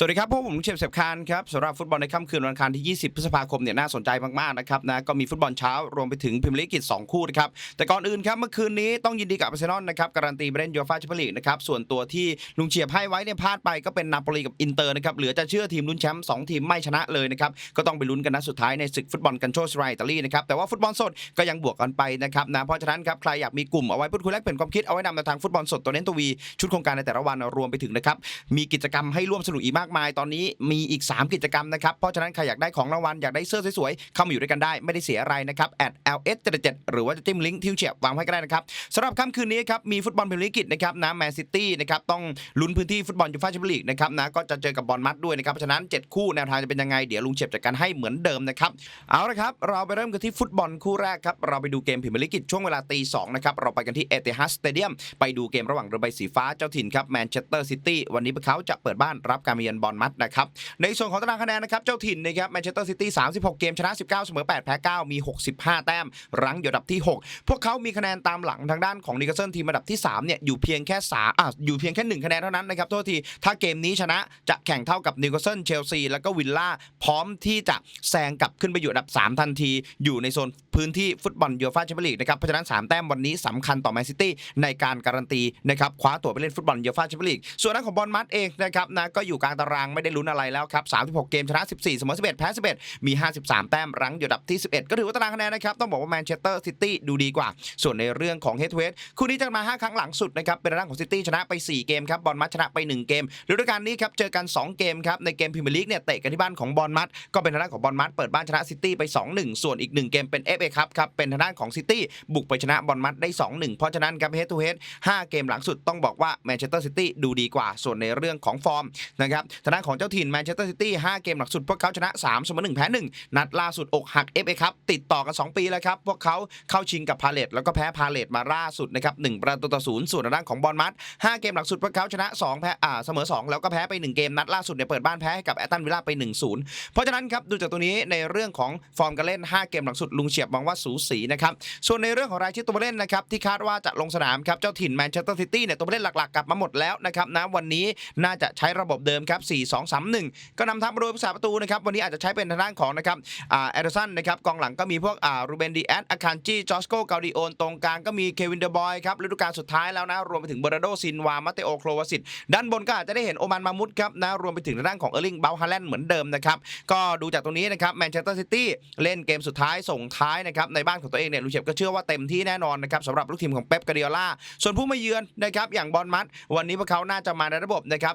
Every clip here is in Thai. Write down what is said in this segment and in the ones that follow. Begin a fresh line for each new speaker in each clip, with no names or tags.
สวัสดีครับพวกผมเชฟเสพคานครับสำหรับฟุตบอลในค่ำคืนวันอังคารที่ 20 พฤษภาคมเนี่ยน่าสนใจมากๆนะครับนะก็มีฟุตบอลเช้ารวมไปถึงพรีเมียร์ลีกสองคู่นะครับแต่ก่อนอื่นครับเมื่อคืนนี้ต้องยินดีกับอาร์เซนอลนะครับการันตีไปเล่นยูฟ่าแชมเปี้ยนลีกนะครับส่วนตัวที่ลุงเฉียบให้ไว้เนี่ยพลาดไปก็เป็นนาโปลีกับอินเตอร์นะครับเหลือจะเชื่อทีมลุ้นแชมป์สองทีมไม่ชนะเลยนะครับก็ต้องไปลุ้นกันนัดสุดท้ายในศึกฟุตบอลกันโชสไรอิตาลีนะครับแต่ว่าฟุตบอลสดก็ยังบวกกันไปนะครับนะเพราะฉะนั้นครับใครอยากมีกลุ่มเอาไว้พูดคุยแลกเปลี่ยนความคิดเอาไว้นำแนทางฟุตบอลสดตัวเน้นตัววีชุดโครงการในแต่ละวันรวมไปถึงนะครับมีกิจกรรมให้ร่วมสนุกอีกมากมายตอนนี้มีอีก 3 กิจกรรมนะครับ เพราะฉะนั้นใครอยากได้ของรางวัลอยากได้เสื้อสวยๆ เข้ามาอยู่ด้วยกันได้ไม่ได้เสียอะไรนะครับแอด ls 7 7หรือว่าจะจิ้มลิงก์ที่เฉียบวางไว้ก็ได้นะครับสำหรับค่ำคืนนี้ครับมีฟุตบอลพรีเมียร์ลีกนะครับนะแมนซิตี้นะครับต้องลุ้นพื้นที่ฟุตบอลยูฟ่าแชมเปี้ยนลีกนะครับนะก็จะเจอกับบอลมัดด้วยนะครับเพราะฉะนั้น 7 คู่แนวทางจะเป็นยังไงเดี๋ยวลุงเฉียบจัดการให้เหมือนเดิมนะครับเอาละครับเราไปเริ่มกันที่ฟุตบอลคู่แรกครับเราไปดูเกมพรีเมียร์ลีกช่วงเวลาตีสองนะครับเราไปกันที่เอติฮัดสเตเดียมไปดูเกมระหว่างเรือใบสีฟ้าเจ้าถิ่นครับแมนเชสเตอร์ซิตี้วันนี้พวกเขาจะเปิดบ้านรับการมาเยือนบอลมัดนะครับ ในส่วนของตารางคะแนนนะครับ เจ้าถิ่นนะครับแมนเชสเตอร์ซิตี้36 เกมชนะ 19 เสมอ 8 แพ้ 9 มี 65 แต้ม รั้งอยู่อันดับที่ 6 พวกเขามีคะแนนตามหลังทางด้านของนิวคาสเซิลทีมอันดับที่ 3 เนี่ยอยู่เพียงแค่สาอะอยู่เพียงแค่ 1 คะแนนเท่านั้นนะครับโทษที ถ้าเกมนี้ชนะจะแข่งเท่ากับนิวคาสเซิลเชลซีแล้วก็วิลล่าพร้อมที่จะแซงกลับขึ้นไปอยู่อันดับ 3 ทันที อยู่ในโซนพื้นที่ฟุตบอลยูฟ่าแชมเปี้ยนลีกนะครับเพราะฉะนั้น3แต้มวันนี้สำคัญต่อแมนซิตี้ในการการันตีนะครับคว้าตั๋วไปเล่นฟุตบอลยูฟ่าแชมเปี้ยนลีกส่วนด้นของบอลมัดเองนะครับนะก็อยู่กลางตารางไม่ได้ลุ้นอะไรแล้วครับ36 เกมชนะ 14เสมอ11 แพ้ 11 มี 53 แต้มรั้งอยู่ดับที่ 11 ก็ถือว่าตารางคะแนนนะครับต้องบอกว่าแมนเชสเตอร์ซิตี้ดูดีกว่า ส่วนในเรื่องของเฮดเวสคู่นี้จะมา 5 ครั้งหลังสุดนะครับเป็นทางด้านของซิตี้ชนะไป 4 เกมครับบอลมัดชนะไป 1 เกมฤดูกาลนี้ครับเจอกัน 2 เกมครับในเกมพรีเมียร์ลีกเนี่ยเตะกันที่บ้านของบอลมัดก็เป็นทางด้านของบอลมัดเปิดบ้านชนะซิตี้ไป 2-1 ส่วนอีก 1 เกมเป็น FA ครับครับเป็นทางด้านของซิตี้บุกไปชนะบอลมัดได้ 2-1 เพราะฉะนั้นครับเฮดทูเฮด5เกมหลังสุดต้องบอกว่าแมนเชสเตอร์ซิตี้ดูดีกว่าส่วนในเรื่องของฟอร์มนะครับทางด้านของเจ้าถิ่นแมนเชสเตอร์ซิตี้5เกมหลังสุด พวกเขาชนะ3เสมอ1แพ้1นัดล่าสุดอกหัก FA ครับติดต่อกัน 2 ปีแล้วครับ พวกเขาเข้าชิงกับพาเลตแล้วก็แพ้พาเลตมาล่าสุดนะครับ1ประตูต่อศูนย์ส่วนด้านของบอลมัด5เกมหลังสุดพวกเขาชนะ2แพ้อ่าเสมอ 2 แล้วก็แพ้ไป 1 เกมนัดล่าสุดเนี่ยเปิดบ้านแพ้ให้กับแอตตันวิลล่าไป 1-0 เพราะฉะนั้นครับดูจากตัวนี้ในเรื่องของฟอร์มการเล่น 5 เกมหลังสุดลุงเฉียบมองว่าสูสีนะครับส่วนในเรื่องของรายชื่อตัวผู้เล่นนะครับที่คาดว่าจะลงสนามครับเจ้าถิ่นแมนเชสเตอร์ซิตี้เนี่ยตัวผู้เล่นหลักๆกลับมาหมดแล้วนะครับนะวันนี้น่าจะใช้ระบบเดิมครับ4-2-3-1 ก็นำทัพมาโดยผู้สาประตูนะครับวันนี้อาจจะใช้เป็นทางด้านของนะครับอ่าแอดเดอร์สันนะครับกองหลังก็มีพวกอ่ารูเบนดีแอดอาคานจีจอสโกกาดิโอนตรงกลางก็มีเควินเดอร์บอยครับฤดูกาลสุดท้ายแล้วนะรวมไปถึงเบอร์นาโดซินวามาเตโอโครวาสิตด้านบนก็อาจจะได้เห็นโอมันมามุดครับนะรวมไปถึงทางด้านของเออร์ลิงเบลฮาแลนด์เหมือนเดิมนะครับก็ดูจากตรงนี้นะครับแมนเชสเตอร์ซิตี้เล่นเกมสุดท้ายส่งท้ายนะครับในบ้านของตัวเองเนี่ยลูเชฟก็เชื่อว่าเต็มที่แน่นอนนะครับสำหรับลูกทีมของเป๊ปกาเดียล่าส่วนผู้มาเยือนนะครับอย่างบอลมัดวันนี้พวกเขาน่าจะมาในระบบนะครับ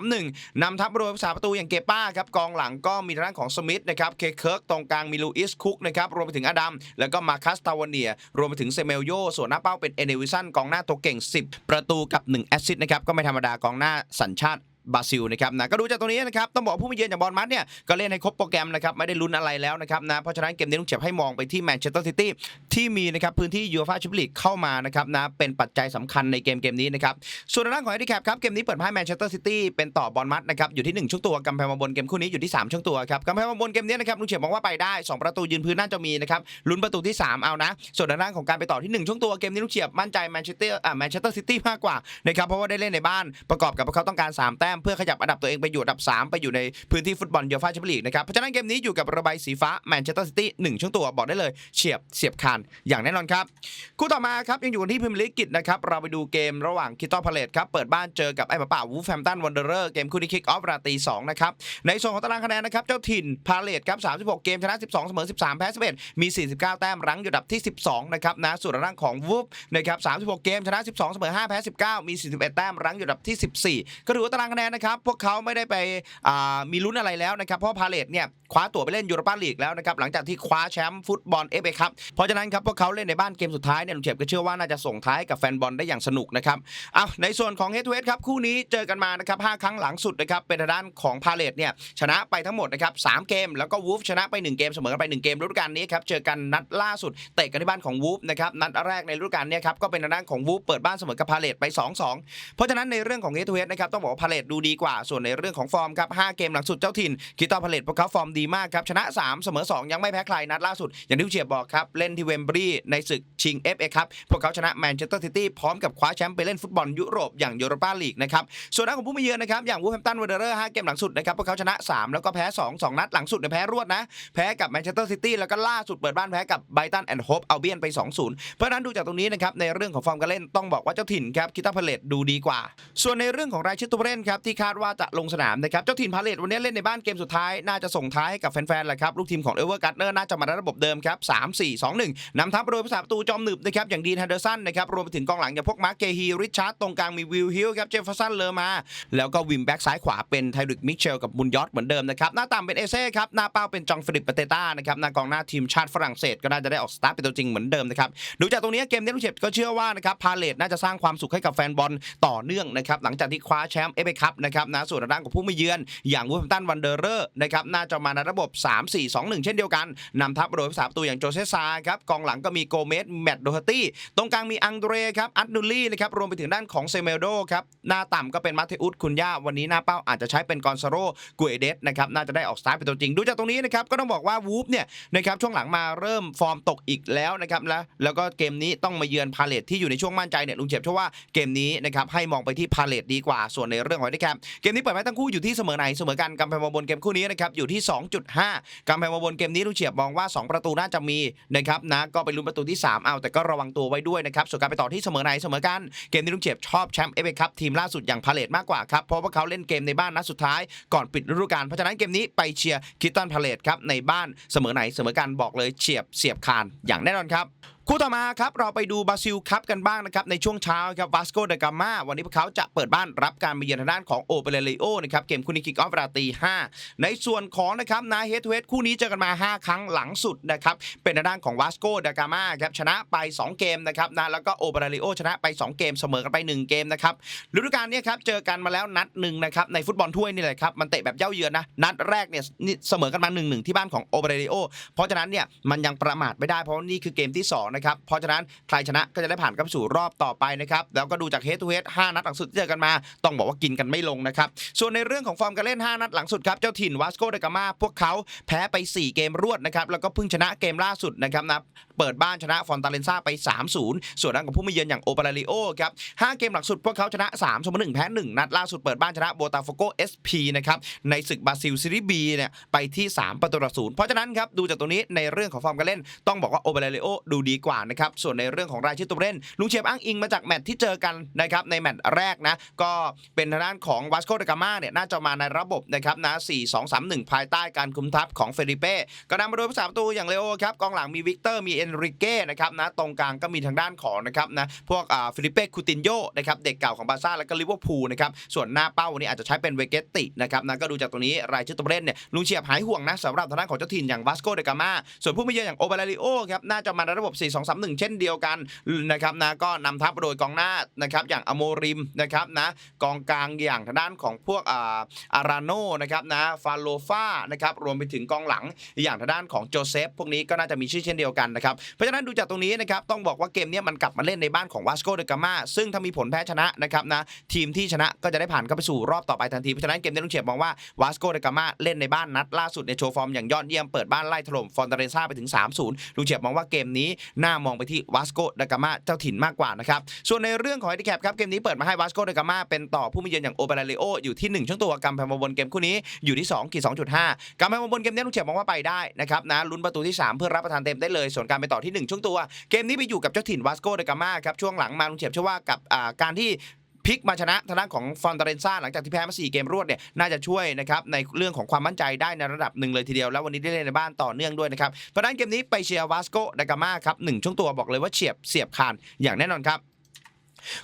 4-2-3-1นำทัพรวมภาษาประตูอย่างเกป้าครับกองหลังก็มีทางด้านของสมิธนะครับเคเคิร์กตรงกลางมีลูอิสคุกนะครับรวมไปถึงอดัมแล้วก็มาคัสตาวเนีย รวมไปถึงเซเมลโยส่วนหน้าเป้าเป็นเอเนวิสันกองหน้าตัวเก่ง 10 ประตูกับ 1 แอสซิสต์นะครับก็ไม่ธรรมดากองหน้าสัญชาติ บราซิลนะครับนะก็ดูจากตรงนี้นะครับต้องบอกผู้มาเยือนอย่างบอลมัดเนี่ยก็เล่นให้ครบโปรแกรมนะครับไม่ได้ลุ้นอะไรแล้วนะครับนะเพราะฉะนั้นเกมนี้ลุงเจ็บให้มองไปที่แมนเชสเตอร์ซิตี้ที่มีนะครับพื้นที่ยูฟ่าแชมเปี้ยนลีกเข้ามานะครับนะเป็นปัจจัยสำคัญในเกมเกมนี้นะครับส่วนด้านของแฮนดิแคปครับเกมนี้เปิดให้แมนเชสเตอร์ซิตี้เป็นต่อบอลมัดนะครับอยู่ที่ 1ช่วงตัวกำแพงมาบนเกมคู่นี้อยู่ที่ 3ช่วงตัวครับกำแพงมาบนเกมนี้นะครับลุงเฉียบมองว่าไปได้ 2 ประตูยืนพื้นน่าจะมีนะครับลุ้นประตูที่ 3 เอานะส่วนด้านของการไปต่อที่ 1 ช่วงตัวเกมนี้ลุงเฉียบมั่นใจแมนเชสเตอร์อ่าแมนเชสเตอร์ซิตี้มากกว่านะครับเพราะว่าได้เล่นในบ้านประกอบกับเขาต้องการสามแต้มเพื่อขยับอันดับตัวเองไปอยู่อันดับ 3 ไปอยู่ในพื้นที่ฟุตบอลยูฟ่าแชมเปี้ยนลีกนะครับเพราะฉะนั้นเกมนี้อยู่กับระบายสีฟ้าแมนเชสเตอร์ซิตี้หนึ่งช่วงตัวบอกได้เลยเฉียบเสียบคานอย่างแน่นอนครับคู่ต่อมาครับยังอยู่กันที่พรีเมียร์ลีกกิจนะครับเราไปดูเกมระหว่างคิตตัลพาเลตครับเปิดบ้านเจอกับไอ้ป่าป่าวูฟแฟมตันวันเดอร์เกมคู่นี้คิกออฟราตรี2นะครับในส่วนของตารางคะแนนนะครับเจ้าถิ่นพาเลตครับ36 เกมชนะ 12 เสมอ 13 แพ้ 11 มี 49 แต้มรั้งอยู่อันดับที่ 12 นะครับนะส่วนทางของวูฟนะครับ36 เกมชนะ 12 เสมอ 5 แพ้ 19 มี 41 แต้มรั้งอยู่อันดับที่ 14 ก็ถือว่าตารางคะแนนนะครับพวกเขาไม่ได้ไปมีลุ้นอะไรแล้วนะครับเพราะพาเลตเนี่ย คว้าตั๋วไปเล่นยูโรปาลีกแล้วนะครับหลังจากที่คว้าแชมป์ฟุตบอลเอฟเอครับเพราะฉะนั้นครับพวกเขาเล่นในบ้านเกมสุดท้ายเนี่ยลุงเฉียบก็เชื่อว่าน่าจะส่งท้ายกับแฟนบอลได้อย่างสนุกนะครับเอาในส่วนของเฮดทูเฮดครับคู่นี้เจอกันมานะครับ5ครั้งหลังสุดนะครับเป็นทางด้านของพาเลตเนี่ยชนะไปทั้งหมดนะครับสามเกม แล้วก็วูฟชนะไป 1 เกมเสมอกันไป 1 เกมฤดูกาลนี้ครับเจอกันนัดล่าสุดเตะกันที่บ้านของวูฟนะครับนัดแรกในฤดูกาลเนี้ครับก็เป็นทางด้านของวูฟเปิดบ้านเสมอกับพาเลตไป 2-2 เพราะฉะนั้นในเรื่องของเฮดทูเฮดนะครับต้องบอกว่าพาเลตดูดีกว่าส่วนในเรื่องของฟอร์มครับ5เกมหลังสุดเจ้าถิ่นคิตตัลพาเลตพวกเขาฟอร์มดีดีมากครับ ชนะ 3 เสมอ 2 ยังไม่แพ้ใครนัดล่าสุด อย่างที่เฉียบบอกครับ เล่นที่เวมบรีในศึกชิง FA ครับ พวกเขาชนะแมนเชสเตอร์ซิตี้พร้อมกับคว้าแชมป์ไปเล่นฟุตบอลยุโรปอย่างยูโรปาลีกนะครับ ส่วนด้านของผู้มาเยือนนะครับ อย่างวูแฮมตันวันเดอร์5เกมหลังสุดนะครับ พวกเขาชนะ 3 แล้วก็แพ้ 2 2 นัดหลังสุดเนี่ยแพ้รวดนะ แพ้กับแมนเชสเตอร์ซิตี้แล้วก็ล่าสุดเปิดบ้านแพ้กับไบตันแอนด์โฮปเอาเบียนไป 2-0 เพราะฉะนั้นดูจากตรงนี้นะครับในเรื่องของฟอร์มการเล่นต้องบอกว่าเจ้าถิ่นครับคิตาพาเลตดูดีกว่า ส่วนในเรื่องของรายชื่อตัวเล่นครับที่คาดว่าจะลงสนามนะครับเจ้าถิ่นพาเลตวันนี้เล่นในบ้านเกมสุดท้ายน่าจะส่งท้ายให้กับแฟนๆแหละครับลูกทีมของเอเวอร์กัตเนอร์น่าจะมาในระบบเดิมครับ3 4 2 1นำทัพโดยผู้สาประตูจอมหนึบนะครับอย่างดีนแฮนเดอร์สันนะครับรวมไปถึงกองหลังอย่างพวกมาร์คเกฮีริชาร์ดตรงกลางมีวิลฮิลครับเจฟเฟอร์สันเลอมา แล้วก็วิมแบ็กซ้ายขวาเป็นไทริกมิเชลกับมุนยอตเหมือนเดิมนะครับหน้าต่ำเป็นเอเซ่ครับหน้าเป้าเป็นจองฟิลิปเปเตต้านะครับหน้ากองหน้าทีมชาติฝรั่งเศสก็น่าจะได้ออกสตาร์ทเป็นตัวจริงเหมือนเดิมนะครับดูจากตรงนี้เกมนี้ลูกเจ็บก็เชื่อว่านะครับพาเลตน่าจะสร้างความสุขให้กับแฟนบอลต่อเนื่องนะครับหลังจากที่คว้าแชมป์เอฟเอคัพนะครับนะส่วนด้านของผู้มาเยือนอย่างวูฟตันวันเดอร์เรอร์นะครับน่าจะมาในระบบ 3 4 2 1 เช่นเดียวกันนำทัพโดยผู้สาประตูอย่างโจเซซาครับกองหลังก็มีโกเมสแมตต์โดฮาตี้ตรงกลางมีอังเดรครับอัตนูลี่นะครับรวมไปถึงด้านของเซเมโดครับหน้าต่ำก็เป็นมาเทอุสคุนย่าวันนี้หน้าเป้าอาจจะใช้เป็นกอนซาโรกุเอเดสนะครับน่าจะได้ออกสตาร์ทเป็นตัวจริงดูจากตรงนี้นะครับก็ต้องบอกว่าวูฟเนี่ยนะครับช่วงหลังมาเริ่มฟอร์มตกอีกแล้วนะครับแล้วแล้วก็เกมนี้ต้องมาเยือนพาเลตที่อยู่ในช่วงมั่นใจเนี่ยลุงเจ็บเชื่อว่าเกมนี้นะครับให้มองไปที่พาเลตดีกว่าส่วนในเรื่องของไอ้แคมเกมนี้เปิดไว้ทั้งคู่อยู่ที่เสมอไหนเสมอกันกำแพงมาบนเกมคู่นี้นะครับอยู่ที่2.5กำแพงมาบนเกมนี้ลูกเฉียบมองว่า 2 ประตูน่าจะมีนะครับนะก็ไปลุ้นประตูที่ 3 เอาแต่ก็ระวังตัวไว้ด้วยนะครับส่วนการไปต่อที่เสมอไหนเสมอกันเกมนี้ลูกเฉียบชอบแชมป์เอฟเอคัพทีมล่าสุดอย่างพาเลตมากกว่าครับเพราะว่าเขาเล่นเกมในบ้านนัดสุดท้ายก่อนปิดฤดูกาลเพราะฉะนั้นเกมนี้ไปเชียร์คิตตันพาเลตครับในบ้านเสมอไหนเสมอกันบอกเลยเฉียบเสียบคานอย่างแน่นอนครับ คู่ต่อมาครับเราไปดูบราซิลคัพกันบ้างนะครับในช่วงเช้าครับวาสโกเดกามาวันนี้พวกเขาจะเปิดบ้านรับการมาเยือนทางด้านของโอเปเรเลโอนะครับเกมคู่นี้คิกออฟเวลาตีห้าในส่วนของนะครับนาเฮดทูเฮดคู่นี้เจอกันมา 5 ครั้งหลังสุดนะครับเป็นทางด้านของวาสโกเดกามาครับชนะไป 2 เกมนะครับนะแล้วก็โอเปเรเลโอชนะไป 2 เกมเสมอกันไป 1 เกมนะครับฤดูกาลนี้ครับเจอกันมาแล้วนัดหนึ่งนะครับในฟุตบอลถ้วยนี่แหละครับมันเตะแบบเย้าเยือนนะนัดแรกเนี่ยนี่เสมอกันมา1นหนึ่งที่บ้านของโอเปเรเลโอเพราะฉะนั้นเนี่ยมันยังประมาทไม่ได้เพราะนี่คือเกมที่2นะครับ เพราะฉะนั้นใครชนะก็จะได้ผ่านเข้าสู่รอบต่อไปนะครับ แล้วก็ดูจากเฮดทูเฮด5นัดหลังสุดที่เจอกันมา ต้องบอกว่ากินกันไม่ลงนะครับ ส่วนในเรื่องของฟอร์มการเล่น 5 นัดหลังสุดครับ เจ้าถิ่นวาสโกเดกามาพวกเขาแพ้ไป 4 เกมรวดนะครับ แล้วก็เพิ่งชนะเกมล่าสุดนะครับนะเปิดบ้านชนะฟอนตาเลนซาไป 3-0 ส่วนด้านของผู้มาเยือนอย่างโอเปราริโอครับ5เกมหลังสุดพวกเขาชนะ3เสมอ1แพ้1นัดล่าสุดเปิดบ้านชนะโบตาโฟโกเอสพีนะครับในศึกบราซิลซีรีส์บีเนี่ยไปที่ 3 ประตูต่อศูนย์เพราะฉะนั้นครับดูจากตรงนี้ในเรื่องของฟอร์มการเล่น ต้องบอกว่าโอเปราริโอดูดีกว่านะครับส่วนในเรื่องของรายชื่อตัวเล่นลุงเชียบอ้างอิงมาจากแมตช์ที่เจอกันนะครับในแมตช์แรกนะก็เป็นทางด้านของวาสโกเดกามาเนี่ยน่าจะมาในระบบนะครับนะ4 2 3 1 ภายใต้การคุมทัพของเฟริเป้ก็นำมาโดยผู้สาประตูอย่างเลโอครับกองหลังมีวิกเตอร์มีเอนริเก้นะครับนะตรงกลางก็มีทางด้านของนะครับนะพวกอ่าฟิลิเป้คูตินโยนะครับเด็กเก่าของบาร์ซ่าแล้วก็ลิเวอร์พูลนะครับส่วนหน้าเป้าวันนี้อาจจะใช้เป็นเวเกตตินะครับนะก็ดูจากตรงนี้รายชื่อตัวเล่นเนี่ยลุงเชียบหายห่วงนะสำหรับทางด้านของเจ้าถิ่นอย่างวาสโกเดกามาส่วนผู้มาเยือนอย่างโอเบราริโอครับน่าจะมาในระบบ4 2 3 1 เช่นเดียวกันนะครับนะก็นำทัพโดยกองหน้านะครับอย่างอโมริมนะครับนะกองกลางอย่างทางด้านของพวกอาอาราโนนะครับนะฟาโลฟานะครับรวมไปถึงกองหลังอย่างทางด้านของโจเซฟพวกนี้ก็น่าจะมีชื่อเช่นเดียวกันนะครับเพราะฉะนั้นดูจากตรงนี้นะครับต้องบอกว่าเกมนี้มันกลับมาเล่นในบ้านของวาสโกเดกามาซึ่งถ้ามีผลแพ้ชนะนะครับนะทีมที่ชนะก็จะได้ผ่านเข้าไปสู่รอบต่อไปทันทีเพราะฉะนั้นเกมนี้ลุงเฉียบมองว่าวาสโกเดกามาเล่นในบ้านนัดล่าสุดในโชว์ฟอร์มอย่างยอดเยี่ยมเปิดบ้านไล่ถล่มฟอนตเรซ่าไปถึง 3-0ลุงเฉียบมองว่าเกมนี้น่ามองไปที่วาสโกเดกามาเจ้าถิ่นมากกว่านะครับส่วนในเรื่องของไอทีแคปครับเกมนี้เปิดมาให้วาสโกเดกามาเป็นต่อผู้มีเยือนอย่างโอเปราเลโออยู่ที่ 1 ช่วงตัวกำแพงมาบนเกมคู่นี้อยู่ที่2ขีด2.5กำแพงมาบนเกมนี้ลุงเฉียบมองว่าไปได้นะครับนะลุ้นประตูที่ 3 เพื่อรับประทานเต็มได้เลย ส่วนการไปต่อที่ 1 ช่วงตัว เกมนี้ไปอยู่กับเจ้าถิ่นวาสโกเดกามาครับช่วงหลังมาลุงเฉียบเชื่อว่ากับการที่ พลิกมาชนะทางด้านของฟอนตาเรนซ่าหลังจากที่แพ้มา 4 เกมรวดเนี่ยน่าจะช่วยนะครับในเรื่องของความมั่นใจได้ในระดับหนึ่งเลยทีเดียว แล้ววันนี้ได้เล่นในบ้านต่อเนื่องด้วยนะครับเพราะนั้นเกมนี้ไปเชียร์วาสโกเดกามาครับหนึ่งช่วงตัวบอกเลยว่าเฉียบเสียบคานอย่างแน่นอนครับ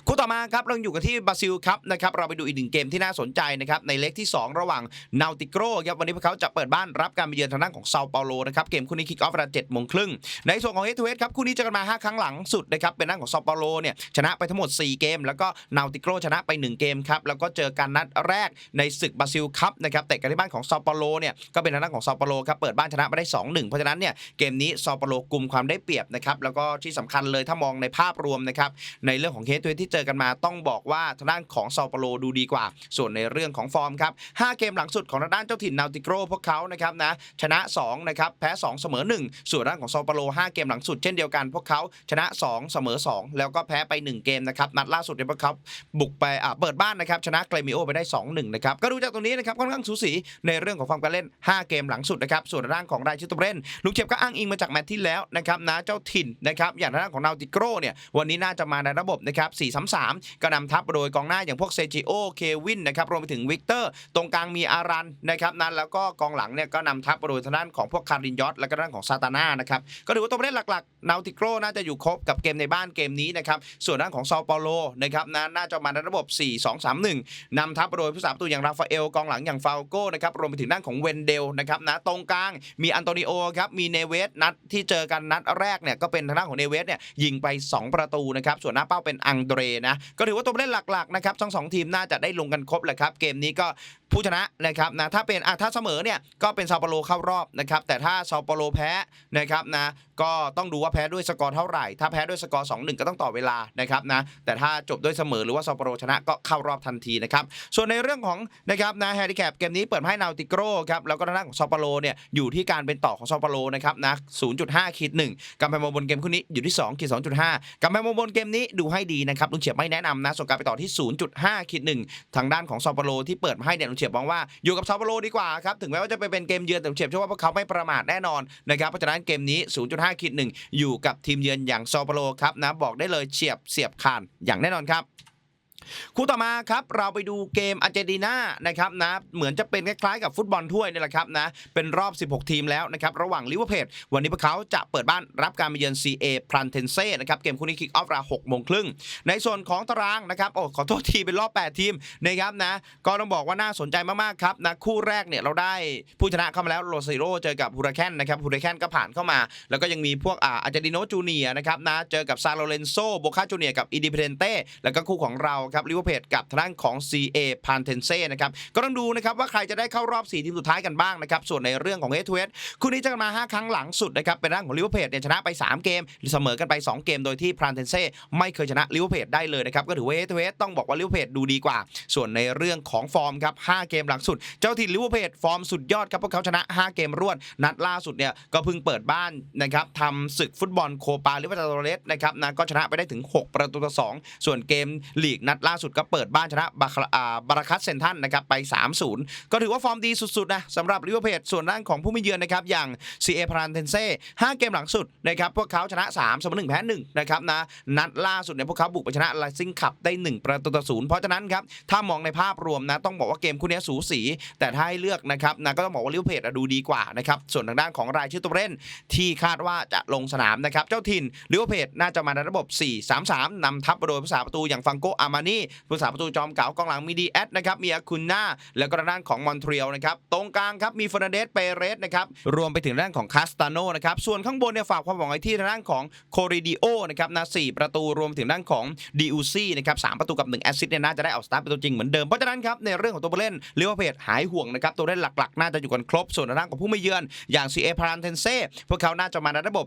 คู่ต่อมาครับเราอยู่กันที่บราซิลครับนะครับเราไปดูอีกหนึ่งเกมที่น่าสนใจนะครับในเล็กที่ 2 ระหว่างนาติโกรครับวันนี้พวกเขาจะเปิดบ้านรับการมาเยือนทางด้านของเซาเปาโลนะครับเกมคู่นี้คิกออฟเวลาเจ็ดโมงครึ่งในส่วนของเฮทูเฮดครับคู่นี้เจอกันมา 5 ครั้งหลังสุดนะครับเป็นด้านของเซาเปาโลเนี่ยชนะไปทั้งหมด 4 เกม แล้วก็นาติโกรชนะไป 1 เกมครับแล้วก็เจอกันนัดแรกในศึกบราซิลคัพนะครับแต่กันที่บ้านของเซาเปาโลเนี่ยก็เป็นทางด้านของเซาเปาโลครับเปิดบ้านชนะมาได้ 2-1 เพราะฉะนั้นเนี่ยเกมนี้เซาเปาโลกลุ่มความได้เปรียบนะครับแล้วก็ที่สำคัญเลยถ้ามองในภาพรวมนะครับในเรื่องของเฮททที่เจอกันมาต้องบอกว่าทางด้านของซาเปาโลดูดีกว่า ส่วนในเรื่องของฟอร์มครับ5เกมหลังสุดของทางด้านเจ้าถิ่นนาติโกรพวกเขานะครับนะชนะ2นะครับแพ้ 2 เสมอ 1 ส่วนด้านของซาเปาโล5เกมหลังสุดเช่นเดียวกัน พวกเขาชนะ 2 เสมอ 2 แล้วก็แพ้ไป 1 เกมนะครับนัดล่าสุดเนี่ยพวกเขาบุกไปเปิดบ้านนะครับชนะเกรมิโอไปได้ 2-1นะครับก็ดูจากตรงนี้นะครับค่อนข้างสูสีในเรื่องของฟอร์มการเล่น 5 เกมหลังสุดนะครับส่วนทางด้านของรายชื่อตัวเล่นลุงเจ็บก็อ้างอิงมาจากแมตช์ที่แล้วนะครับนะเจ้าถิ่นนะครับอย่างด้านของนาติโกรเนี่ยวันนี้น่าจะมาในระบบนะครับ4-3-3 ก็นำทัพโดยกองหน้าอย่างพวกเซจิโอ เควินนะครับรวมไปถึงวิกเตอร์ ตรงกลางมีอารันนะครับนั้นแล้วก็กองหลังเนี่ยก็นำทัพโดยทางด้านของพวกคารินยอตและก็ด้านของซาตาน่านะครับก็ถือว่าตัวผู้เล่นหลักๆ นาติโกรน่าจะอยู่ครบกับเกมในบ้านเกมนี้นะครับส่วนด้านของซาเปาโลนะครับนั้นน่าจะมาในระบบ 4-2-3-1นำทัพโดยผู้สาประตูอย่างราฟาเอลกองหลังอย่างฟาโก้นะครับรวมไปถึงด้านของเวนเดลนะครับนะตรงกลางมีอันโตนิโอครับมีเนเวสนัดที่เจอกันนัดแรกเนี่ยก็เป็นทางด้านของเนเวสเนี่ยยิงไป 2 ประตูนะครับส่วนหน้าเป้าเป็นอังเดรนะ ก็ถือว่าตัวเล่นหลักๆนะครับทั้งสองทีมน่าจะได้ลงกันครบแหละครับ เกมนี้ก็ผู้ชนะนะครับนะถ้าเป็นอะถ้าเสมอเนี่ยก็เป็นซาเปโลเข้ารอบนะครับแต่ถ้าซาเปโลแพ้นะครับนะก็ต้องดูว่าแพ้ด้วยสกอร์เท่าไหร่ ถ้าแพ้ด้วยสกอร์ 2-1 ก็ต้องต่อเวลานะครับนะแต่ถ้าจบด้วยเสมอหรือว่าซาเปโลชนะก็เข้ารอบทันทีนะครับส่วนในเรื่องของนะครับนะแฮร์รี่แคปเกมนี้เปิดให้นาติโกรครับแล้วก็ทางด้านของซาเปโลเนี่ยอยู่ที่การเป็นต่อของซาเปโลนะครับนะ0.5ขีด1กำแพงมบนเกมคู่นี้อยู่ที่2ขีด2.5กำแพงมองบนเกมนี้ดูให้ดีนะครับลุงเฉียบไม่แนะนำนะส่งการไปต่อที่ 0.5ขีดหนึ่งทางด้านของซาโปาโลที่เปิดมาให้เนี่ยลุงเฉียบมองว่าอยู่กับซาโปาโลดีกว่าครับถึงแม้ว่าจะไปเป็นเกมเยือนแต่ลุงเฉียบเชื่อว่าพวกเขาไม่ประมาทแน่นอนนะครับเพราะฉะนั้นเกมนี้ 0.5ขีดหนึ่งอยู่กับทีมเยือนอย่างซาโปาโลครับนะบอกได้เลยเฉียบเสียบคานอย่างแน่นอนครับ คู่ต่อมาครับเราไปดูเกมอาร์เจนตินานะครับนะเหมือนจะเป็นคล้ายๆกับฟุตบอลถ้วยนี่แหละครับนะเป็นรอบ 16 ทีมแล้วนะครับระหว่างลิเวอร์พูลวันนี้พวกเขาจะเปิดบ้านรับการมาเยือน CA พรันเทนเซ่นะครับเกมคู่นี้คิกออฟรา6โมงครึ่งในส่วนของตารางนะครับโอ้ขอโทษทีเป็นรอบ 8 ทีมนะครับนะก็ต้องบอกว่าน่าสนใจมากๆครับนะคู่แรกเนี่ยเราได้ผู้ชนะเข้ามาแล้วโรซิโรเจอกับฮูราแคนนะครับฮูราแคนก็ผ่านเข้ามา แล้วก็ยังมีพวกอ่าอาร์เจนติโนจูเนียนะครับนะเจอกับซาโลเรนโซโบคาจูเนียกับอิดิเพเรนเต้แล้วก็คู่ของเราครับลิเวอร์พูลกับทางด้านของ CA พานเทนเซ่นะครับก็ต้องดูนะครับว่าใครจะได้เข้ารอบ 4 ทีมสุดท้ายกันบ้างนะครับส่วนในเรื่องของเอทเวสคู่นี้จะกันมา 5 ครั้งหลังสุดนะครับเป็นด้านของลิเวอร์พูลเนี่ยชนะไป 3 เกมเสมอกันไป 2 เกมโดยที่พานเทนเซ่ไม่เคยชนะลิเวอร์พูลได้เลยนะครับก็ถือว่าเอทเวสต้องบอกว่าลิเวอร์พูลดูดีกว่า ส่วนในเรื่องของฟอร์มครับ 5 เกมหลังสุด เจ้าถิ่นลิเวอร์พูลฟอร์มสุดยอดครับพวกเขาชนะ 5 เกมรวด นัดล่าสุดเนี่ยก็เพิ่งเปิดบ้านนะครับทำศึกฟุตบอลโคปาลิเวอร์ตาโดเรสนะครับนะก็ชนะไปได้ถึง 6 ประตูต่อ 2 ส่วนเกมลีกนัดล่าสุดก็เปิดบ้านชนะบาราคัสเซนทันนะครับไป 3-0 ก็ถือว่าฟอร์มดีสุดๆนะสำหรับลิเวอร์พูลส่วนด้านของผู้มีเยือนนะครับอย่าง CA พรานเทนเซ่5เกมหลังสุดนะครับพวกเขาชนะ3เสมอ1แพ้1นะครับนะนัดล่าสุดเนี่ยพวกเขาบุกไปชนะไลซิงขับได้ 1 ประตูต่อศูนย์เพราะฉะนั้นครับถ้ามองในภาพรวมนะต้องบอกว่าเกมคู่นี้สูสี แต่ถ้าให้เลือกนะครับนะก็ต้องบอกว่าลิเวอร์พูลดูดีกว่านะครับส่วนทางด้านของรายชื่อตัวเล่นที่คาดว่าจะลงสนามนะครับเจ้าถิ่นลิเวอร์พูลน่าจะมาในระบบ 4-3-3นำทัพโดยผู้สาประตูอย่างฟังโกอามานีผู้สาประตูจอมเก่ากองหลังมีดีแอดนะครับมีอาคุนนาแล้วก็ทางด้านของมอนทรีออลนะครับตรงกลางครับมีเฟอร์นเดสเปเรสนะครับรวมไปถึงด้านของคาสตาโนนะครับส่วนข้างบนเนี่ยฝากความหวังไว้ที่ทางด้านของโคริดิโอนะครับนะสประตูรวมถึงด้านของดิอูซี่นะครับสามประตูกับ1แอสซิสต์เนี่ยน่าจะได้ออกสตาร์ทเป็นตัวจริงเหมือนเดิมเพราะฉะนั้นครับในเรื่องของตัวผู้เล่นลิเวอร์พูลหายห่วงนะครับตัวเล่นหลักๆ น่าจะอยู่กันครบส่วนด้านของผู้ไม่เยือนอย่างซีเอพารานเทนเซ่พวกเขาน่าจะมาในระบบ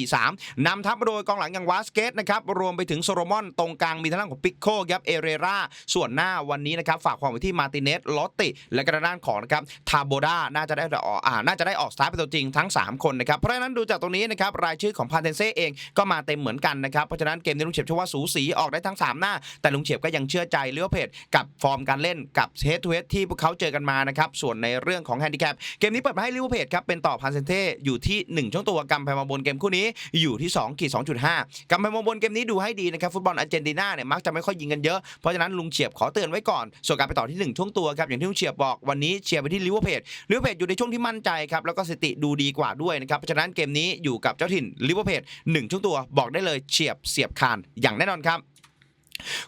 3-4-3นำทัพมาโดยกองหลังอย่างวาสเกตนะครับรวมไปถึงโซโลมอนตรงกลางมีทางด้านของปิโคครับเอเรราส่วนหน้าวันนี้นะครับฝากความไว้ที่มาติเนสลอตติ และกระด้านของนะครับทาโบดาน่าจะได้ออกอ่าน่าจะได้ออกสตาร์ทเป็นตัวจริงทั้ง 3 คนนะครับเพราะฉะนั้นดูจากตรงนี้นะครับรายชื่อของพาเทนเซ่เองก็มาเต็มเหมือนกันนะครับเพราะฉะนั้นเกมนี้ลุงเฉียบเชื่อว่าสูสีออกได้ทั้ง 3 หน้า แต่ลุงเฉียบก็ยังเชื่อใจเลี้ยวเพจกับฟอร์มการเล่นกับเฮดทูเฮดที่พวกเขาเจอกันมานะครับส่วนในเรื่องของแฮนดิแคปเกมนี้เปิดมาให้ลิเวอร์พูลครับเป็นต่อพันเซนเต้อยู่ที่ 1 ช่วงตัวกำแพมาบนเกมคู่นี้อยู่ที่2ขีด2.5กำแพงมาบนเกมนี้ดูให้ดีนะครับฟุตบอลอาร์เจนตินาเนี่ยมักจะไม่ค่อยยิงกันเยอะ เพราะฉะนั้นลุงเฉียบขอเตือนไว้ก่อน ส่วนการไปต่อที่1ช่วงตัวครับอย่างที่ลุงเฉียบบอกวันนี้เชียร์ไปที่ลิเวอร์เพจลิเวอร์เพจอยู่ในช่วงที่มั่นใจครับแล้วก็สติดูดีกว่าด้วยนะครับเพราะฉะนั้นเกมนี้อยู่กับเจ้าถิ่นลิเวอร์เพจหนึ่งช่วงตัวบอกได้เลยเฉียบเสียบคานอย่างแน่นอนครับ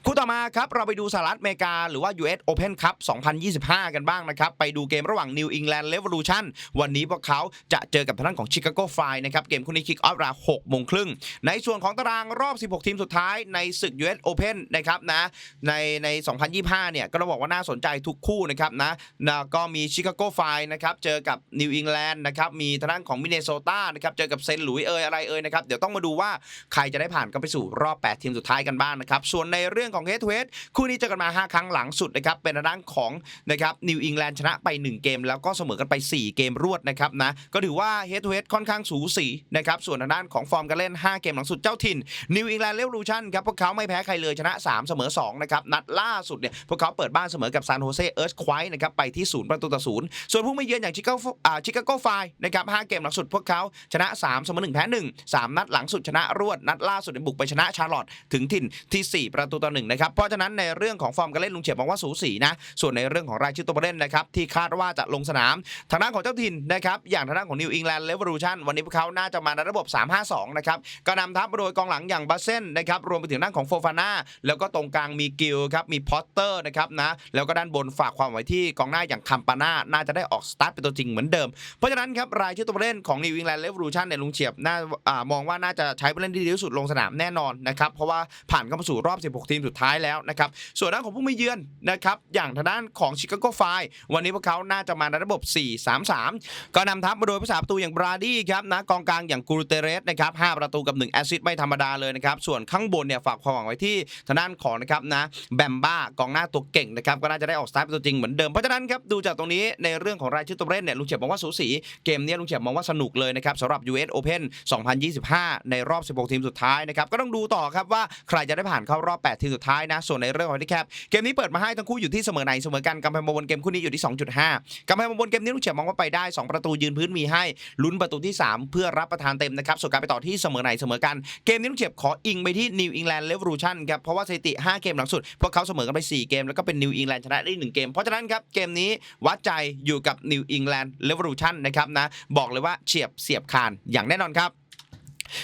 คู่ต่อมาครับเราไปดูสหรัฐอเมริกา หรือว่า US Open Cup 2025 กันบ้างนะครับ ไปดูเกมระหว่าง New England Revolution วันนี้พวกเขาจะเจอกับทางด้านของ Chicago Fire นะครับ เกมคู่นี้คิกออฟรา6โมงครึ่ง ในส่วนของตารางรอบ 16 ทีมสุดท้ายในศึก US Open นะครับนะในใน 2025 เนี่ย ก็ต้องบอกว่าน่าสนใจทุกคู่นะครับนะนะก็มี Chicago Fire นะครับเจอกับ New England นะครับมีทางด้านของ Minnesota นะครับเจอกับเซนต์หลุยส์เอยอะไรเอยนะครับเดี๋ยวต้องมาดูว่าใครจะได้ผ่านกันไปสู่รอบ 8 ทีมสุดท้ายกันบ้างนะครับส่วนในในเรื่องของเฮดทูเฮดคู่นี้เจอกันมา 5 ครั้งหลังสุดนะครับเป็นด้านของนะครับนิวอิงแลนด์ชนะไป 1 เกม แล้วก็เสมอกันไป 4 เกมรวดนะครับนะก็ถือว่าเฮดทูเฮดค่อนข้างสูสีนะครับส่วนทางด้านของฟอร์มการเล่น 5 เกมหลังสุดเจ้าถิ่นนิวอิงแลนด์เรวลูชันครับพวกเขาไม่แพ้ใครเลยชนะ 3 เสมอ2นะครับนัดล่าสุดเนี่ยพวกเขาเปิดบ้านเสมอกับซานโฮเซเอิร์ธควายนะครับไปที่ศูนย์ประตูต่อศูนย์ส่วนผู้ไม่เยือนอย่างชิคาโกอ่าชิคาโกไฟนะครับ5เกมหลังสุดพวกเขาชนะ 3 เสมอ1แพ้1 3 นัดหลังสุดชนะรวดนัดล่าสุดเนี่ยบุกไปชนะชาร์ลอตถึงถิ่นที่ 4 ประตูต่อ1นะครับ เพราะฉะนั้นในเรื่องของฟอร์มการเล่นลุงเฉียบมองว่าสูสีนะ ส่วนในเรื่องของรายชื่อตัวผู้เล่นนะครับที่คาดว่าจะลงสนาม ทางด้านของเจ้าถิ่นนะครับอย่างทางด้านของนิวอิงแลนด์เลเวอร์รูชันวันนี้พวกเขาน่าจะมาในระบบ 3-5-2 นะครับก็นำทัพโดยกองหลังอย่างบาเซนนะครับรวมไปถึงด้านของโฟฟาน่าแล้วก็ตรงกลางมีกิลครับมีพอตเตอร์นะครับนะแล้วก็ด้านบนฝากความไว้ที่กองหน้าอย่างคัมปาน่าน่าจะได้ออกสตาร์ทเป็นตัวจริงเหมือนเดิมเพราะฉะนั้นครับรายชื่อตัวผู้เล่นของนิวอิงแลนด์เลเวอรูชันเนี่ยลุงเฉียบน่าอ่ามองว่าน่าจะใช้ผู้เล่นที่ดีที่สุดลงสนามแน่นอนนะครับเพราะว่าผ่านเข้ามาสู่รอบ16 ทีมสุดท้ายแล้วนะครับ ส่วนด้านของผู้ไม่เยือนนะครับอย่างทางด้านของชิคาโกไฟวันนี้พวกเขาน่าจะมาในระบบ 4-3-3 ก็นำทัพมาโดยผู้สาประตูอย่างบราดี้ครับนะกองกลางอย่างกูรูเตเรสนะครับ5ประตูกับ 1 แอสซิสต์ไม่ธรรมดาเลยนะครับ ส่วนข้างบนเนี่ยฝากความหวังไว้ที่ทางด้านของนะครับนะแบมบ้ากองหน้าตัวเก่งนะครับก็น่าจะได้ออกสตาร์ทเป็นตัวจริงเหมือนเดิมเพราะฉะนั้นครับดูจากตรงนี้ในเรื่องของรายชื่อตัวเล่นเนี่ยลุงเฉียบมองว่าสูสีเกมนี้ลุงเฉียบมองว่าสนุกเลยนะครับสำหรับ US Open 2025 ในรอบ 16 ทีมสุดท้ายนะครับก็ต้องดูต่อครับว่าใครจะได้ผ่านเข้ารอบ8 ทีมสุดท้ายนะ ส่วนในเรื่องของที่แคปเกมนี้เปิดมาให้ทั้งคู่อยู่ที่เสมอไหนเสมอกันกำแพงบนเกมคู่นี้อยู่ที่ 2.5กำแพงบนเกมนี้ลุงเฉียบมองว่าไปได้ 2 ประตูยืนพื้นมีให้ลุ้นประตูที่ 3 เพื่อรับประทานเต็มนะครับส่วนการไปต่อที่เสมอไหนเสมอกันเกมนี้ลุงเฉียบขออิงไปที่นิวอิงแลนด์เลเวอรูชันครับเพราะว่าสถิติ 5 เกมหลังสุดพวกเขาเสมอกันไป 4 เกมแล้วก็เป็นนิวอิงแลนด์ชนะได้1เกม เพราะฉะนั้นครับเกมนี้วัดใจอยู่กับนิวอิงแลนด์เลเวอรูชันนะครับนะบอกเลยว่าเฉียบเสียบคานอย่างแน่นอนครับ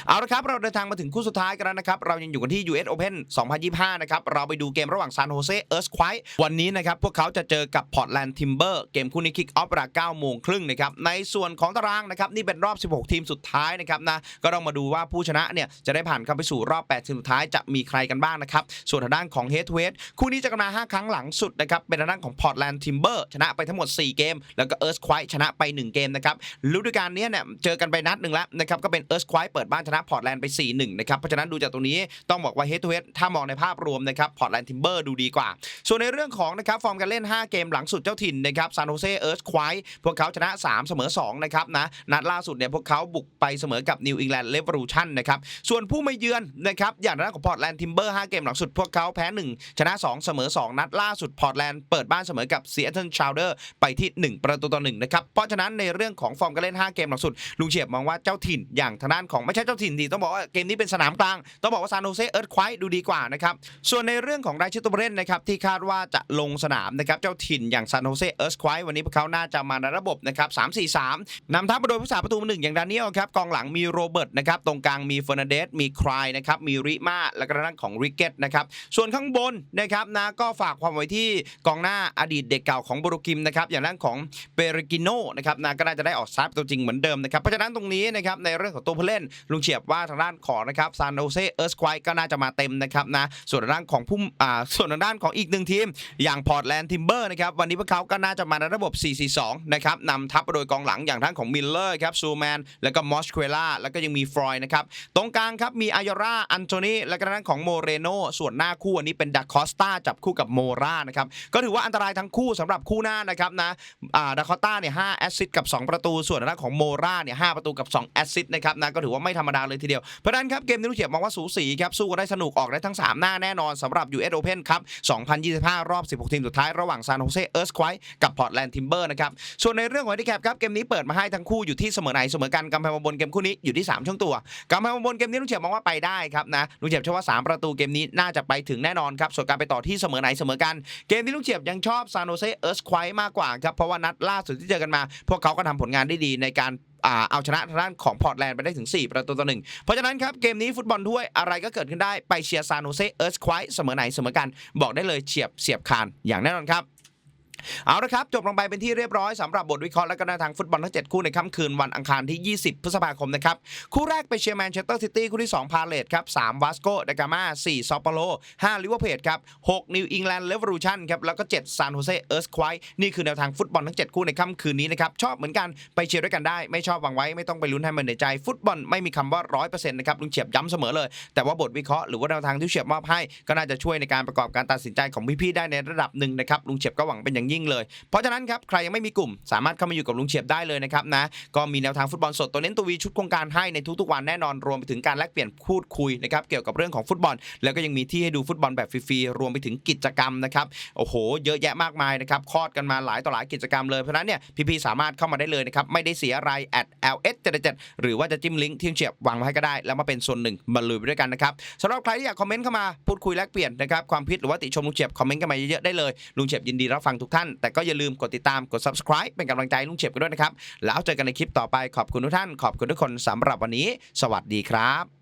เอาละครับเราเดินทางมาถึงคู่สุดท้ายกันแล้วนะครับ เรายังอยู่กันที่ US Open 2025 นะครับ เราไปดูเกมระหว่างซานโฮเซเอิร์ธควายวันนี้นะครับ พวกเขาจะเจอกับพอร์ตแลนด์ทิมเบอร์เกมคู่นี้คิกออฟเวลา9โมงครึ่งนะครับ ในส่วนของตารางนะครับ นี่เป็นรอบ 16 ทีมสุดท้ายนะครับนะก็ต้องมาดูว่าผู้ชนะเนี่ย จะได้ผ่านเข้าไปสู่รอบ 8 ทีมสุดท้ายจะมีใครกันบ้างนะครับ ส่วนทางด้านของ Head to Head คู่นี้จะกันมา5ครั้งหลังสุดนะครับเป็นทางด้านของพอร์ตแลนด์ทิมเบอร์ชนะไปทั้งหมด 4 เกม แล้วก็เอิร์ธควายชนะไป 1 เกมนะครับฤดูกาลนี้เนี่ยเจอกันไปนัดหนึ่งแล้วนะครับก็เป็นเอิร์ธควายเปิดบ้านชนะพอร์ตแลนด์ไป 4-1 นะครับ เพราะฉะนั้นดูจากตรงนี้ต้องบอกว่า head to head ถ้ามองในภาพรวมนะครับพอร์ตแลนด์ทิมเบอร์ดูดีกว่า ส่วนในเรื่องของนะครับฟอร์มการเล่น 5 เกมหลังสุดเจ้าถิ่นนะครับซานโฮเซเอิร์ธควายพวกเขาชนะ 3 เสมอ2นะครับนะนัดล่าสุดเนี่ยพวกเขาบุกไปเสมอกับนิวอิงแลนด์เลเวอรูชันนะครับส่วนผู้ไม่เยือนนะครับอย่างทางด้านของพอร์ตแลนด์ทิมเบอร์5เกมหลังสุดพวกเขาแพ้ 1 ชนะ 2 เสมอ 2 นัดล่าสุดพอร์ตแลนด์เปิดบ้านเสมอกับซีแอตเทิลชาวเดอร์ไปที่ 1 ประตูต่อ1นะครับเพราะฉะนั้นในเรื่องของฟอร์มการเล่น 5 เกมหลังสุดลุงเฉียบมองว่าเจ้าถิ่นอย่างทางด้านของไม่ใช่เจ้าถิ่นดีต้องบอกว่าเกมนี้เป็นสนามกลาง ต้องบอกว่าซานโฮเซเอิร์ธควายดูดีกว่านะครับส่วนในเรื่องของรายชื่อตัวเล่นนะครับที่คาดว่าจะลงสนามนะครับเจ้าถิ่นอย่างซานโฮเซเอิร์ธควายวันนี้พวกเขาน่าจะมาในระบบนะครับ3-4-3นำทัพมาโดยผู้สาประตูมือหนึ่งอย่างดานิเอลครับกองหลังมีโรเบิร์ตนะครับตรงกลางมีเฟอร์นันเดสมีครายนะครับมีริมาและก็ทางด้นของริกเก็ตนะครับส่วนข้างบนนะครับนะก็ฝากความไว้ที่กองหน้าอดีตเด็กเก่าของโบโรกิมนะครับอย่างด้านของเปเรกิโนนะครับนะก็น่าจะได้ออกสตาร์ทตัวจริงเหมือนเดิมนะครับเพราะฉะนั้นตรงนี้นะครับในเรื่องของตัวผู้เล่นลุงเฉียบว่าทางด้านของนะครับซานโฮเซเอิร์ธควายก็น่าจะมาเต็มนะครับนะส่วนทางด้านของผู้อ่าส่วนทางด้านของอีกหนึ่งทีม อย่างพอร์ตแลนด์ทิมเบอร์นะครับวันนี้พวกเขาก็น่าจะมาในระบบ 4-4-2 นะครับนำทัพโดยกองหลังอย่างทั้งของมิลเลอร์ครับซูแมนแล้วก็มอสเคล่าแล้วก็ยังมีฟรอยนะครับตรงกลางครับมีอายาร่าอันโทนีและก็ทางด้านของโมเรโนส่วนหน้าคู่อันนี้เป็นดักคอสตาจับคู่กับโมรานะครับก็ถือว่าอันตรายทั้งคู่สำหรับคู่หน้านะครับนะอ่าดักคอสตาเนี่ย5แอสซิสต์กับ 2 ประตู ส่วนทางด้านของโมราเนี่ย5ประตูกับ2แอสซิสต์นะครับนะก็ถือว่าไม่รรมดาเลยทีเดียว เพราะนั้นครับเกมนี้ลูกเฉียบมองว่าสูสีครับสู้กันได้สนุกออกได้ทั้ง 3 หน้าแน่นอนสำหรับ US Open ครับ 2025 รอบ 16 ทีมสุดท้ายระหว่างซานโฮเซเอิร์ธควายกับพอร์ตแลนด์ทิมเบอร์นะครับส่วนในเรื่องของที่แคปครับเกมนี้เปิดมาให้ทั้งคู่อยู่ที่เสมอไหนเสมอกันกำแพงบนเกมคู่นี้อยู่ที่ 3 ช่องตัวกำแพงบนเกมนี้ลุงเฉียบมองว่าไปได้ครับนะลุงเฉียบเชื่อว่า 3 ประตูเกมนี้น่าจะไปถึงแน่นอนครับส่วนการไปต่อที่เสมอไหนเสมอกันเกมที่ลุงเฉียบยังชอบซานโฮเซเอิร์ธควายมากกว่าครับเพราะว่านัดล่าสุดที่เจอกันมา พวกเขาก็ทำผลงานได้ดีในการ เอาชนะทางด้านของพอร์ตแลนด์ไปได้ถึง 4 ประตูต่อหนึ่งเพราะฉะนั้นครับเกมนี้ฟุตบอลถ้วยอะไรก็เกิดขึ้นได้ไปเชียร์ซานโฮเซเอิร์ธควายเสมอไหนเสมอกันบอกได้เลยเฉียบเสียบคานอย่างแน่นอนครับ เอาละครับ จบลงไปเป็นที่เรียบร้อยสำหรับบทวิเคราะห์และก็แนวทางฟุตบอลทั้ง 7 คู่ในค่ำคืนวันอังคารที่ 20 พฤษภาคมนะครับ คู่แรกไปเชียร์แมนเชสเตอร์ซิตี้คู่ที่ 2 พาเลตครับ3วาสโกเดกามา4ซอปโปโล5ลิเวอร์เพจครับ6นิวอิงแลนด์เลเวอรูชันครับแล้วก็7ซานโฮเซเอิร์สควายนี่คือแนวทางฟุตบอลทั้ง 7 คู่ในค่ำคืนนี้นะครับชอบเหมือนกันไปเชียร์ด้วยกันได้ไม่ชอบวางไว้ไม่ต้องไปลุ้นให้มันในใจ ฟุตบอลไม่มีคำว่า100%นะครับลุงเฉียบย้ำเสมอเลย แต่ว่าบทวิเคราะห์หรือว่าแนวทางที่เฉียบมอบให้ก็น่าจะช่วยในการประกอบการตัดสินใจของพี่ๆได้ในระดับหนึ่งนะครับลุงเฉียบก็หวังเป็นอย่างยิ่งเลย เพราะฉะนั้นครับใครยังไม่มีกลุ่ม สามารถเข้ามาอยู่กับลุงเฉียบได้เลยนะครับนะก็มีแนวทางฟุตบอลสดตัวเน้นตัววีชุดโครงการให้ในทุกๆวันแน่นอนรวมไปถึงการแลกเปลี่ยนพูดคุยนะครับเกี่ยวกับเรื่องของฟุตบอล แล้วก็ยังมีที่ให้ดูฟุตบอลแบบฟรีๆรวมไปถึงกิจกรรมนะครับโอ้โห เยอะแยะมากมายนะครับคลอดกันมาหลายต่อหลายกิจกรรมเลยเพราะฉะนั้นเนี่ยพี่ๆสามารถเข้ามาได้เลยนะครับไม่ได้เสียอะไร at ls 7 7หรือว่าจะจิ้มลิงก์ที่ลุงเฉียบวางมาให้ก็ได้ แล้วมาเป็นส่วนหนึ่งมาลุยไปด้วยกันนะครับสำหรับใครที่อยากคอมเมนต์เข้ามาพูดคุยแลกเปลี่ยนนะครับความคิดหรือว่าติชมลุงเฉียบคอมเมนต์กันมาเยอะๆได้เลยลุงเฉียบยินดีรับฟังทุกท่านแต่ก็อย่าลืมกดติดตามกด subscribe เป็นกำลังใจลุงเฉียบกันด้วยนะครับ แล้วเจอกันในคลิปต่อไปขอบคุณทุกท่าน ขอบคุณทุกคนสำหรับวันนี้ สวัสดีครับ